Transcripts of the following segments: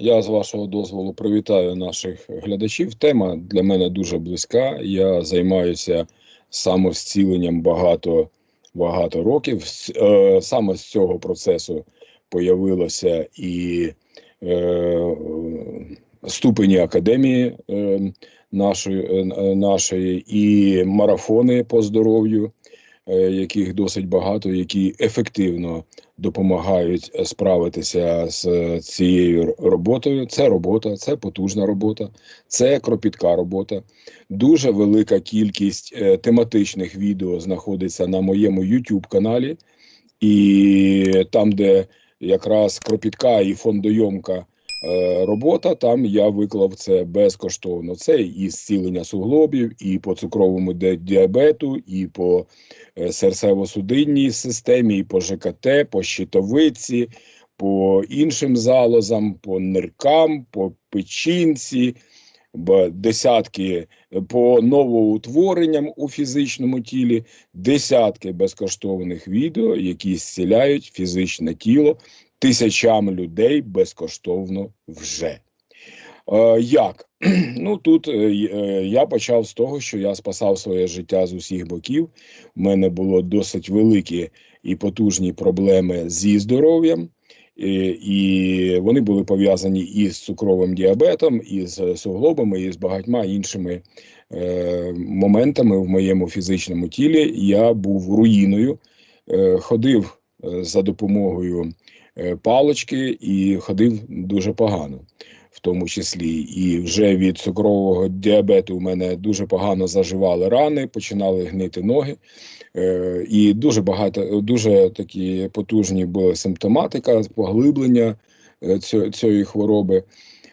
Я з вашого дозволу привітаю наших глядачів. Тема для мене дуже близька. Я займаюся самозціленням багато багато років. Е, Саме з цього процесу появилося і е, ступені академії е, нашої, нашої, і марафони по здоров'ю, яких досить багато, які ефективно допомагають е, справитися з е, цією роботою. Це робота, це потужна робота, це кропітка робота. Дуже велика кількість е, тематичних відео знаходиться на моєму YouTube каналі, і там, де якраз кропітка і фондойомка е, робота, там я виклав це безкоштовно. Це і зцілення суглобів, і по цукровому діабету, і по е, серцево-судинній системі, і по ЖКТ, по щитовиці, по іншим залозам, по ниркам, по печінці, десятки е, по новоутворенням у фізичному тілі, десятки безкоштовних відео, які зціляють фізичне тіло тисячам людей безкоштовно вже. Е, як? Ну тут е, е, я почав з того, що я спасав своє життя з усіх боків. У мене було досить великі і потужні проблеми зі здоров'ям, і, і вони були пов'язані і з цукровим діабетом, і з суглобами, і з багатьма іншими е, моментами в моєму фізичному тілі. Я був руїною, е, ходив е, за допомогою е, палочки і ходив дуже погано в тому числі. І вже від цукрового діабету у мене дуже погано заживали рани, починали гнити ноги. Е, і дуже багато, дуже такі потужні була симптоматика, поглиблення е, цієї хвороби.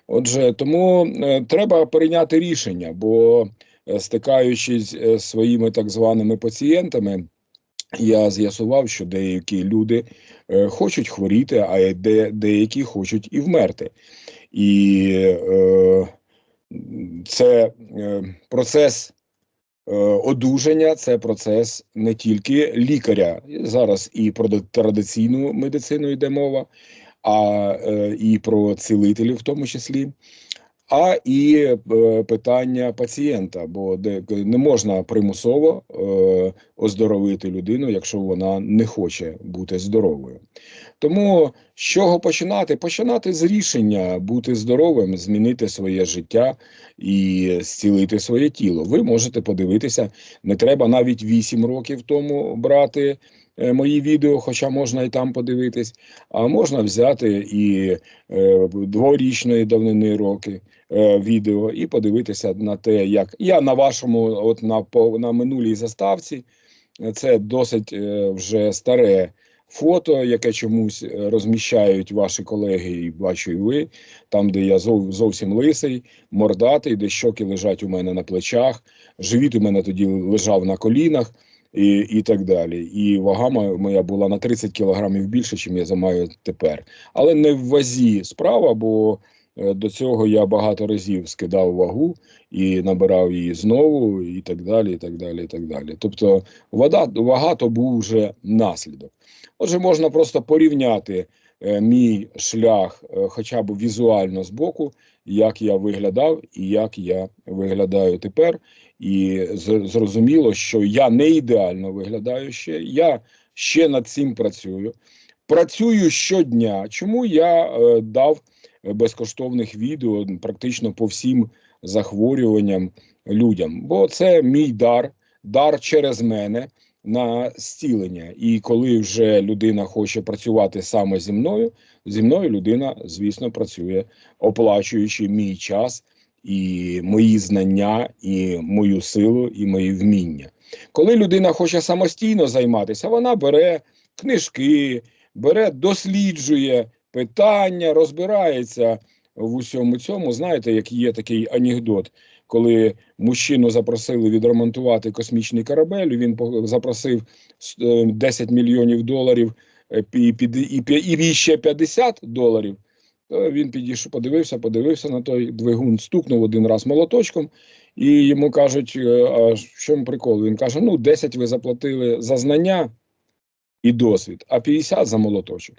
Отже, тому е, треба прийняти рішення, бо е, стикаючись е, з своїми так званими пацієнтами, я з'ясував, що деякі люди е, хочуть хворіти, а де, деякі хочуть і вмерти. І е, це е, процес е, одужання, це процес не тільки лікаря. Зараз і про традиційну медицину йде мова, а е, і про цілителів в тому числі. А і е, питання пацієнта, бо не можна примусово е, оздоровити людину, якщо вона не хоче бути здоровою. Тому з чого починати? Починати з рішення бути здоровим, змінити своє життя і зцілити своє тіло. Ви можете подивитися, не треба навіть 8 років тому брати мої відео, хоча можна і там подивитись, а можна взяти і е, дворічної давнини роки е, відео і подивитися на те, як я на вашому, от на, на минулій заставці, е, це досить е, вже старе фото, яке чомусь е, розміщають ваші колеги, і бачу і ви, там, де я зов, зовсім лисий, мордатий, де щоки лежать у мене на плечах, живіт у мене тоді лежав на колінах. І, і так далі. І вага моя- була на 30 кілограмів більше, чим я займаю тепер. Але не в вазі справа, бо е, до цього я багато разів скидав вагу і набирав її знову, і так далі. і так далі, і так далі. Тобто вода, вага то був вже наслідок. Отже, можна просто порівняти е, мій шлях е, хоча б візуально з боку, як я виглядав і як я виглядаю тепер. І зрозуміло, що я не ідеально виглядаю ще. Я ще над цим працюю. Працюю щодня. Чому я е, дав е, безкоштовних відео практично по всім захворюванням людям? Бо це мій дар, дар через мене на зцілення. І коли вже людина хоче працювати саме зі мною, зі мною людина, звісно, працює, оплачуючи мій час і мої знання, і мою силу, і мої вміння. Коли людина хоче самостійно займатися, вона бере книжки, бере, досліджує питання, розбирається в усьому цьому. Знаєте, як є такий анекдот, коли мужчину запросили відремонтувати космічний корабель, він запросив е, 10 мільйонів доларів е, і, і ще 50 доларів. Він підійшов, подивився, подивився на той двигун, стукнув один раз молоточком, і йому кажуть, е, а в чому прикол? Він каже: ну, 10 ви заплатили за знання і досвід, а 50 за молоточок.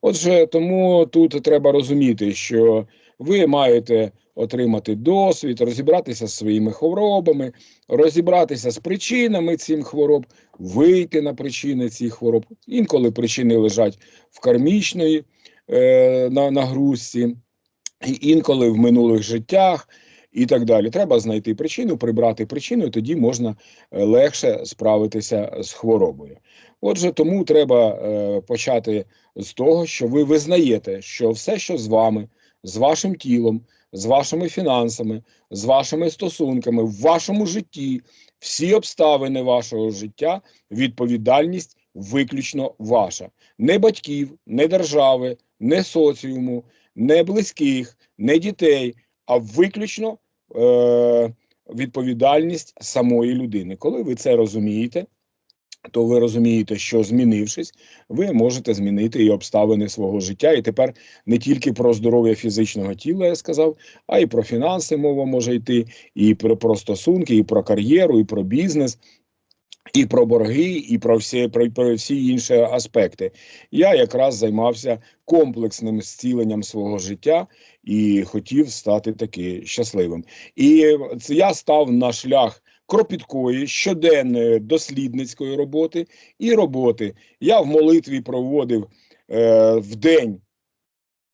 Отже, тому тут треба розуміти, що ви маєте отримати досвід, розібратися з своїми хворобами, розібратися з причинами цих хвороб, вийти на причини цих хвороб. Інколи причини лежать в кармічної е, на нагрузці, і інколи в минулих життях. І так далі, треба знайти причину, прибрати причину, і тоді можна е, легше справитися з хворобою. Отже, тому треба е, почати з того, що ви визнаєте, що все, що з вами, з вашим тілом, з вашими фінансами, з вашими стосунками, в вашому житті, всі обставини вашого життя, відповідальність виключно ваша, не батьків, не держави, не соціуму, не близьких, не дітей, а виключно е, відповідальність самої людини. Коли ви це розумієте, то ви розумієте, що змінившись, ви можете змінити і обставини свого життя. І тепер не тільки про здоров'я фізичного тіла, я сказав, а й про фінанси мова може йти, і про, стосунки, і про кар'єру, і про бізнес. І про борги, і про всі про, про всі інші аспекти. Я якраз займався комплексним зціленням свого життя і хотів стати таки щасливим. І я став на шлях кропіткої, щоденної дослідницької роботи і роботи. Я в молитві проводив е, в день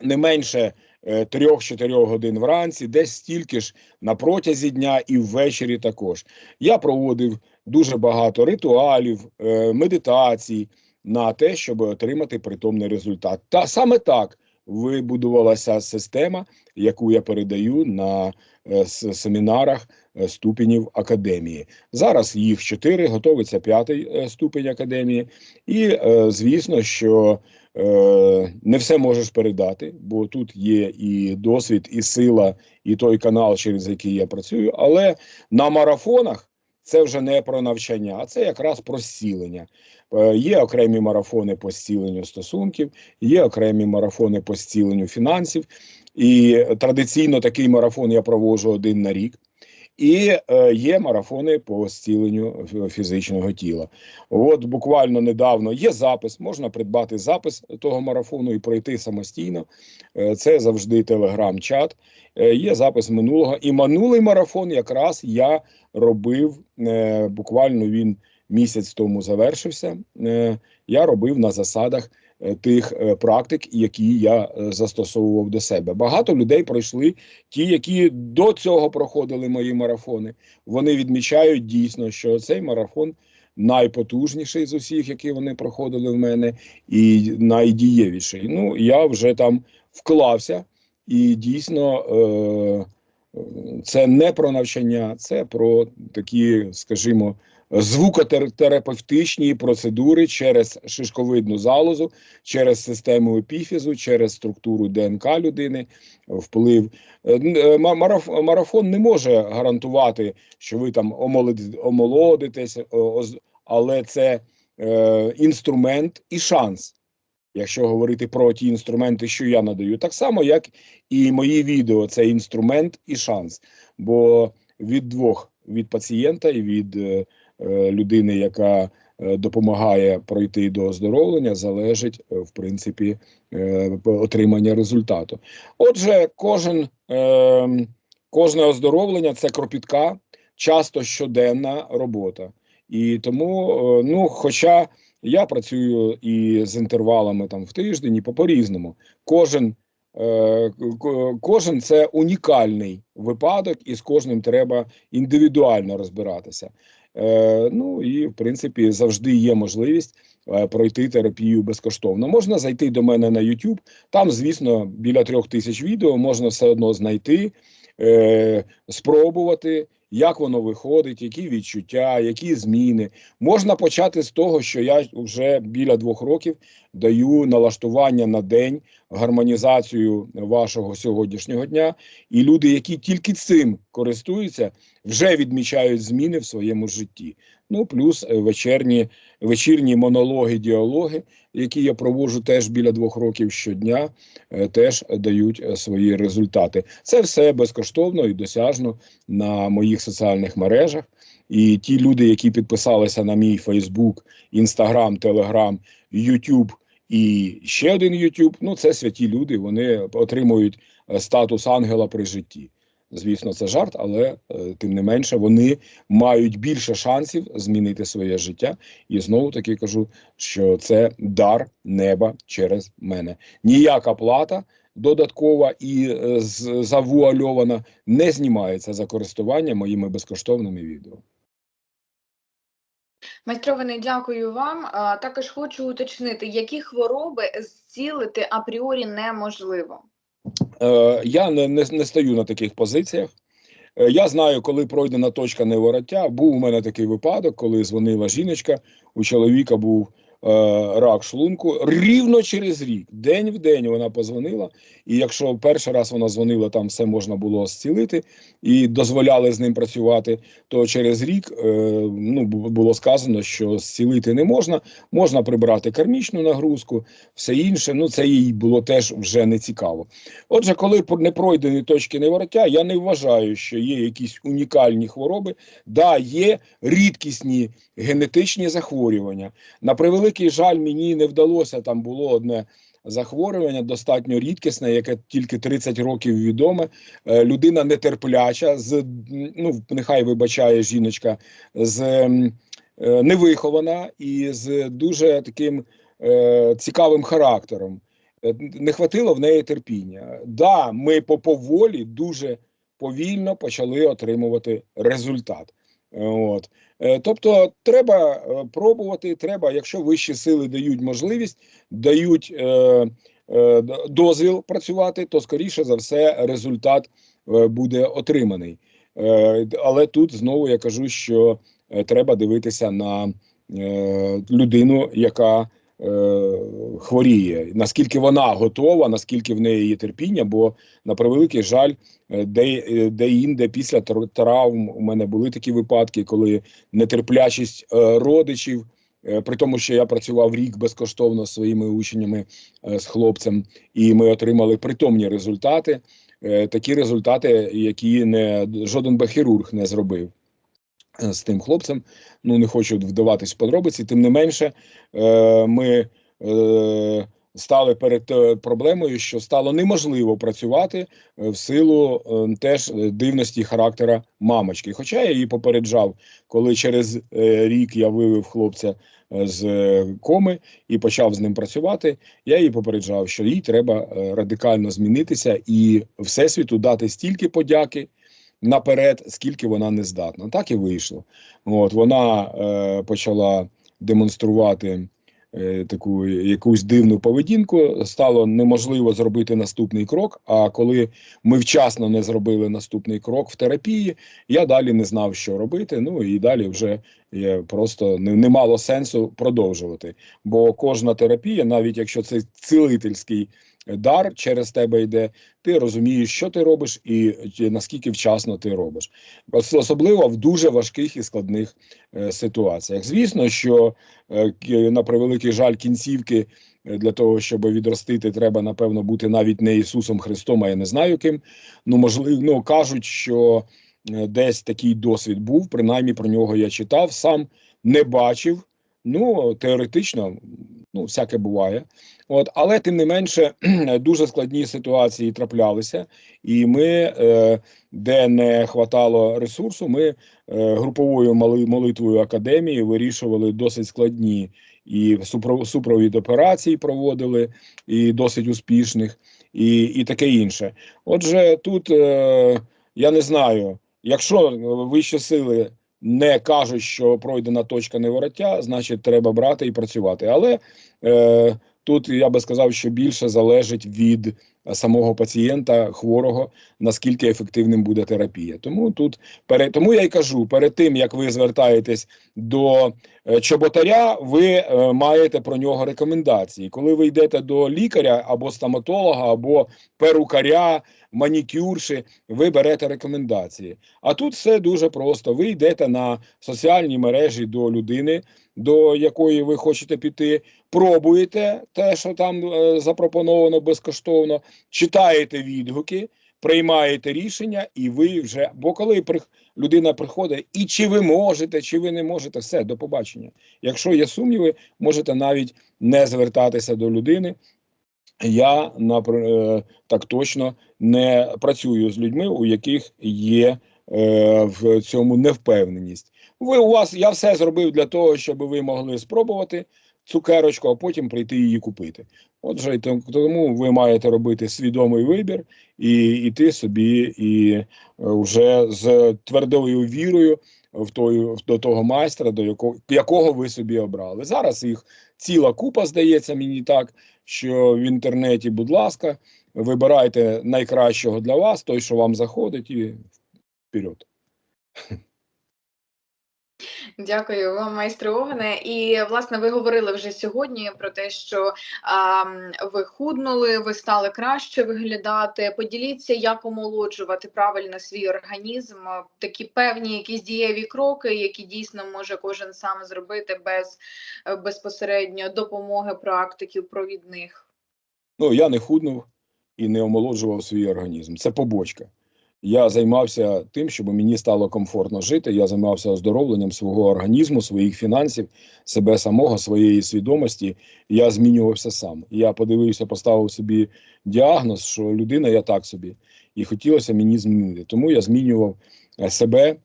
не менше е, трьох-чотирьох годин вранці, десь стільки ж на протязі дня і ввечері також. Я проводив дуже багато ритуалів, е, медитацій на те, щоб отримати притомний результат. Та саме так вибудувалася система, яку я передаю на е, семінарах е, ступенів академії. Зараз їх чотири, готовиться п'ятий ступень академії, і звісно, що не все можеш передати, бо тут є і досвід, і сила, і той канал, через який я працюю. Але на марафонах це вже не про навчання, а це якраз про зцілення. Е, є окремі марафони по зціленню стосунків, є окремі марафони по зціленню фінансів. І традиційно такий марафон я проводжу один на рік. І е, є марафони по зціленню фізичного тіла. От буквально недавно є запис, можна придбати запис того марафону і пройти самостійно. Е, це завжди телеграм-чат. Е, є запис минулого. І минулий марафон якраз я робив буквально він місяць тому завершився. Я робив на засадах тих е, практик, які я застосовував до себе. Багато людей пройшли ті, які до цього проходили мої марафони. Вони відмічають дійсно, що цей марафон. Найпотужніший з усіх, які вони проходили в мене, і найдієвіший. Ну я вже там вклався, і дійсно е, це не про навчання, це про такі, скажімо, звукотерапевтичні процедури через шишковидну залозу, через систему епіфізу, через структуру ДНК людини, вплив. Е, е, марафон не може гарантувати, що ви там омолодитесь, але це е, інструмент і шанс. Якщо говорити про ті інструменти, що я надаю, так само, як і мої відео, це інструмент і шанс. Бо від двох від пацієнта і від людини, яка е, допомагає пройти до оздоровлення, залежить е, в принципі отримання результату. Отже, кожен кожне оздоровлення це кропітка, часто щоденна робота. І тому, ну, хоча я працюю і з інтервалами там в тиждень, і по різному, кожен. Кожен це унікальний випадок, і з кожним треба індивідуально розбиратися. Е, ну і в принципі завжди є можливість е, пройти терапію безкоштовно. Можна зайти до мене на YouTube, Там, звісно, біля трьох тисяч відео можна все одно знайти, е, спробувати як воно виходить, які відчуття, які зміни. Можна почати з того, що я вже біля двох років даю налаштування на день, гармонізацію вашого сьогоднішнього дня, і люди, які тільки цим користуються, вже відмічають зміни в своєму житті. Ну плюс е, вечірні вечірні монологи, діалоги, які я проводжу теж біля двох років щодня, е, теж дають е, свої результати. Це все безкоштовно і досяжно на моїх соціальних мережах. І ті люди, які підписалися на мій Фейсбук, Інстаграм, Телеграм, Ютуб І ще один YouTube, ну це святі люди, вони отримують статус ангела при житті. Звісно, це жарт, але е, тим не менше вони мають більше шансів змінити своє життя. І знову таки кажу, що це дар неба через мене. Ніяка плата додаткова і е, завуальована не знімається за користування моїми безкоштовними відео. Майстрований, дякую вам. Також хочу уточнити, які хвороби зцілити апріорі неможливо. Е, я не, не, не стою на таких позиціях. Е, я знаю, коли пройдена точка невороття. Був у мене такий випадок, коли дзвонила жіночка. У чоловіка був рак шлунку. Рівно через рік, день в день вона позвонила. І якщо перший раз вона дзвонила, там все можна було зцілити і дозволяли з ним працювати, то через рік е, ну, було сказано, що зцілити не можна. Можна прибрати кармічну нагрузку, все інше. Ну це їй було теж вже не цікаво. Отже, коли не пройдені точки невороття, я не вважаю, що є якісь унікальні хвороби. Да, є рідкісні генетичні захворювання. На превеликий жаль, мені не вдалося. Там було одне захворювання, достатньо рідкісне, яке тільки 30 років відоме. Е, Людина нетерпляча, з ну нехай вибачає жіночка, з е, невихована і з дуже таким е, цікавим характером. Не хватило в неї терпіння. Да, ми по поволі дуже повільно почали отримувати результат. От. Е, Тобто, треба е, пробувати. Треба, якщо вищі сили дають можливість, дають е, е, дозвіл працювати, то скоріше за все результат е, буде отриманий. Е, але тут знову я кажу, що треба дивитися на е, людину, яка хворіє, наскільки вона готова, наскільки в неї є терпіння, бо на превеликий жаль, е, де, е, де інде після травм у мене були такі випадки, коли нетерплячість е, родичів. е, При тому, що я працював рік безкоштовно з своїми учнями е, з хлопцем, і ми отримали притомні результати. Е, Такі результати, які не жоден би хірург не зробив е, з тим хлопцем. Ну не хочу вдаватись в подробиці. Тим не менше, е, ми е, стали перед е, проблемою, що стало неможливо працювати е, в силу е, теж е, дивності характера мамочки. Хоча я її попереджав, коли через е, рік я вивів хлопця е, з е, коми і почав з ним працювати. Я її попереджав, що їй треба е, радикально змінитися і всесвіту дати стільки подяки наперед, скільки вона не здатна. Так і вийшло. От вона е, почала демонструвати е, таку якусь дивну поведінку. Стало неможливо зробити наступний крок. А коли ми вчасно не зробили наступний крок в терапії, я далі не знав, що робити. Ну і далі вже я просто не, не мало сенсу продовжувати. Бо кожна терапія, навіть якщо це цілительський дар через тебе йде, ти розумієш, що ти робиш і наскільки вчасно ти робиш. Особливо в дуже важких і складних е, ситуаціях. Звісно, що е, на превеликий жаль кінцівки е, для того, щоб відростити, треба напевно бути навіть не Ісусом Христом, а я не знаю ким. Ну можливо, ну кажуть, що десь такий досвід був. Принаймні про нього я читав, сам не бачив. Ну теоретично, ну всяке буває. От, але тим не менше дуже складні ситуації траплялися, і ми, е, де не хватало ресурсу, ми е, груповою молитвою академії вирішували досить складні і супро- супровід операцій проводили, і досить успішних, і, і таке інше. Отже, тут е, я не знаю, якщо вищі сили не кажуть, що пройдена точка невороття, значить треба брати і працювати. Але е, тут я би сказав, що більше залежить від самого пацієнта, хворого, наскільки ефективним буде терапія. Тому тут пере, тому я й кажу: перед тим як ви звертаєтесь до е, чоботаря, ви е, маєте про нього рекомендації. Коли ви йдете до лікаря або стоматолога, або перукаря, манікюрші, ви берете рекомендації. А тут все дуже просто. Ви йдете на соціальні мережі до людини, до якої ви хочете піти, пробуєте те, що там е, запропоновано безкоштовно, читаєте відгуки. приймаєте рішення, і ви вже. Бо коли людина приходить, і чи ви можете, чи ви не можете, все, до побачення. Якщо є сумніви, можете навіть не звертатися до людини. Я е, так точно не працюю з людьми, у яких є е, в цьому невпевненість. Ви у вас я все зробив для того, щоб ви могли спробувати цукерочку, а потім прийти її купити. Отже, тому ви маєте робити свідомий вибір і йти собі, і е, вже з твердою вірою в той, до того майстра, до якого, якого ви собі обрали. Зараз їх ціла купа, здається мені так, що в інтернеті, будь ласка, вибирайте найкращого для вас, той, що вам заходить, і вперед. Дякую вам, майстре Огне. І власне ви говорили вже сьогодні про те, що а, ви худнули, ви стали краще виглядати. Поділіться, як омолоджувати правильно свій організм, такі певні якісь дієві кроки, які дійсно може кожен сам зробити без е, безпосередньо допомоги практиків провідних. Ну, я не худнув і не омолоджував свій організм. Це побочка. Я займався тим, щоб мені стало комфортно жити. Я займався оздоровленням свого організму, своїх фінансів, себе самого, своєї свідомості. Я змінювався сам. Я подивився, поставив собі діагноз, що людина я так собі, і хотілося мені змінити. Тому я змінював е, себе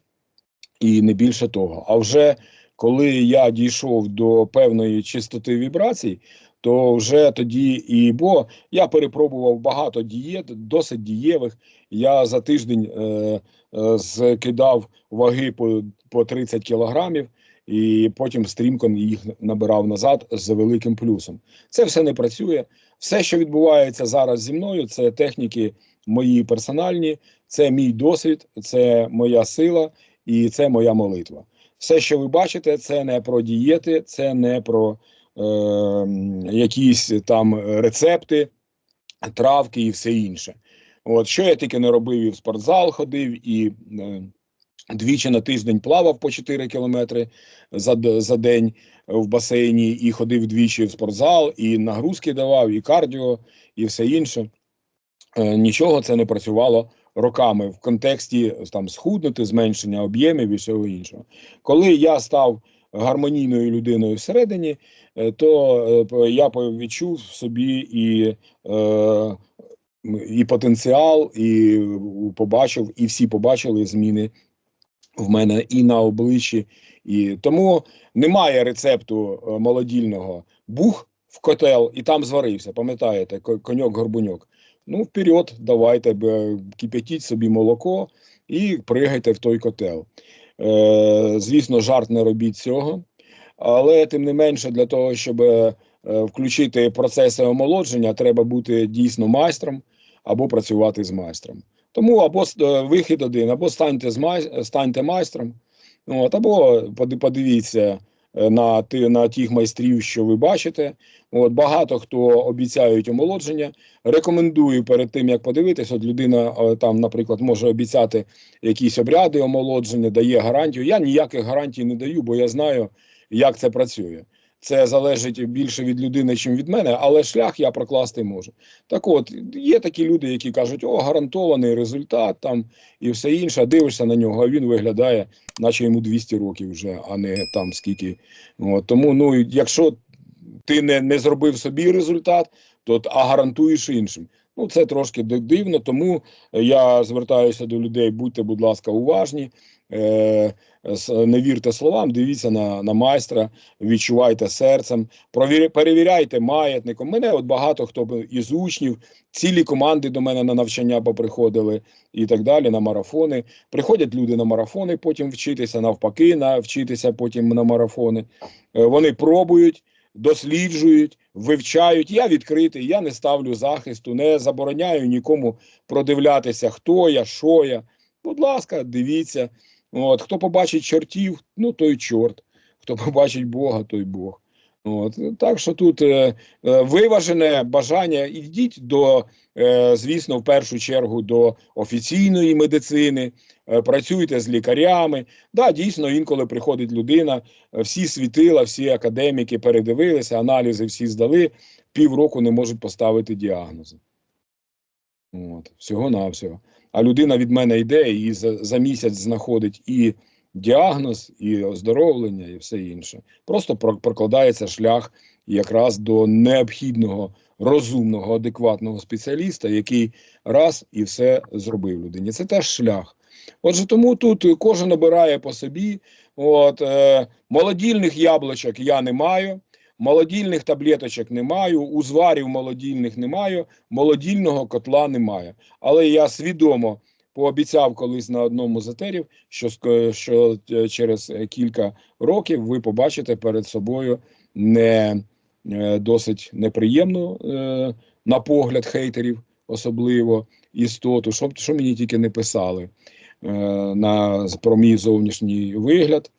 і не більше того. А вже коли я дійшов до певної чистоти вібрацій, то вже тоді і бо я перепробував багато дієт, досить дієвих. Я за тиждень е, е, скидав ваги по, по 30 кілограмів, і потім стрімко їх набирав назад з великим плюсом. Це все не працює. Все, що відбувається зараз зі мною, це техніки мої персональні, це мій досвід, це моя сила і це моя молитва. Все, що ви бачите, це не про дієти, це не про е, якісь там рецепти, травки і все інше. От що я тільки не робив, і в спортзал ходив, і е, двічі на тиждень плавав по 4 кілометри за, за день в басейні, і ходив двічі в спортзал, і нагрузки давав, і кардіо, і все інше. Е, нічого це не працювало роками в контексті там схуднути, зменшення об'ємів і всього іншого. Коли я став гармонійною людиною всередині, е, то е, я відчув собі і, е, і потенціал, і побачив, і всі побачили зміни в мене і на обличчі. І тому немає рецепту е, молодільного бух в котел і там зварився. Пам'ятаєте, коньок-горбуньок. Ну, вперед, давайте кип'ятіть собі молоко і пригайте в той котел. Е, звісно, жарт не робіть цього, але тим не менше, для того, щоб е, включити процеси омолодження, треба бути дійсно майстром або працювати з майстром. Тому або е, вихід один, або станьте з май, станьте майстром, от, або подивіться е, на ти на тих майстрів, що ви бачите. От багато хто обіцяють омолодження. Рекомендую перед тим, як подивитись, от людина е, там, наприклад, може обіцяти якісь обряди омолодження, дає гарантію. Я ніяких гарантій не даю, бо я знаю, як це працює. Це залежить більше від людини, чим від мене, але шлях я прокласти можу. Так от, є такі люди, які кажуть, о, гарантований результат там і все інше, дивишся на нього, а він виглядає, наче йому 200 років вже, а не там скільки. От, тому, ну, якщо ти не, не зробив собі результат, то а гарантуєш іншим. Ну, це трошки дивно, тому я звертаюся до людей, будьте, будь ласка, уважні. Е, не вірте словам, дивіться на, на майстра, відчувайте серцем, перевіряйте маятником. Мене от багато хто із учнів, цілі команди до мене на навчання поприходили і так далі, на марафони. Приходять люди на марафони, потім вчитися, навпаки, на вчитися потім на марафони. Е, вони пробують, досліджують, вивчають. Я відкритий, я не ставлю захисту, не забороняю нікому продивлятися, хто я, що я. Будь ласка, дивіться. От, хто побачить чортів, ну той чорт. Хто побачить Бога, той Бог. От, так що тут е, е, виважене бажання, ідіть до, е, звісно, в першу чергу до офіційної медицини, е, працюйте з лікарями. Да, дійсно, інколи приходить людина, е, всі світила, всі академіки передивилися, аналізи всі здали, півроку не можуть поставити діагнози. От, всього навсього. А людина від мене йде і за, за місяць знаходить і діагноз, і оздоровлення, і все інше. Просто прокладається шлях якраз до необхідного, розумного, адекватного спеціаліста, який раз і все зробив людині. Це теж шлях. Отже, тому тут кожен обирає по собі. От, е, молодільних яблучок я не маю. Молодільних таблеточок не маю, узварів молодільних не маю, молодільного котла немає. Але я свідомо пообіцяв колись на одному з етерів, що, що е, через е, кілька років ви побачите перед собою не е, досить неприємну на погляд хейтерів, особливо істоту, що, що мені тільки не писали на, про мій зовнішній вигляд.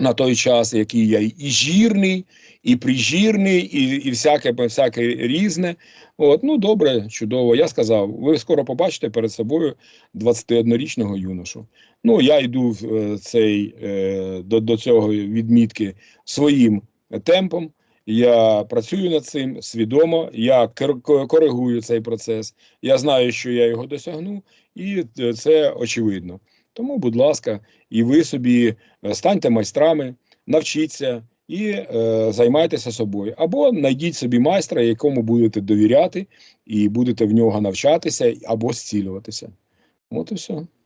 На той час, який я і жирний, і прижирний, і, і всяке, всяке різне. От, ну добре, чудово. Я сказав, ви скоро побачите перед собою 21-річного юношу. Ну, я йду в е, цей, е, до, до цього відмітки своїм темпом. Я працюю над цим свідомо, я коригую цей процес. Я знаю, що я його досягну, і е, це очевидно. Тому, будь ласка, і ви собі е, станьте майстрами, навчіться і е, займайтеся собою. Або знайдіть собі майстра, якому будете довіряти, і будете в нього навчатися або зцілюватися. От і все.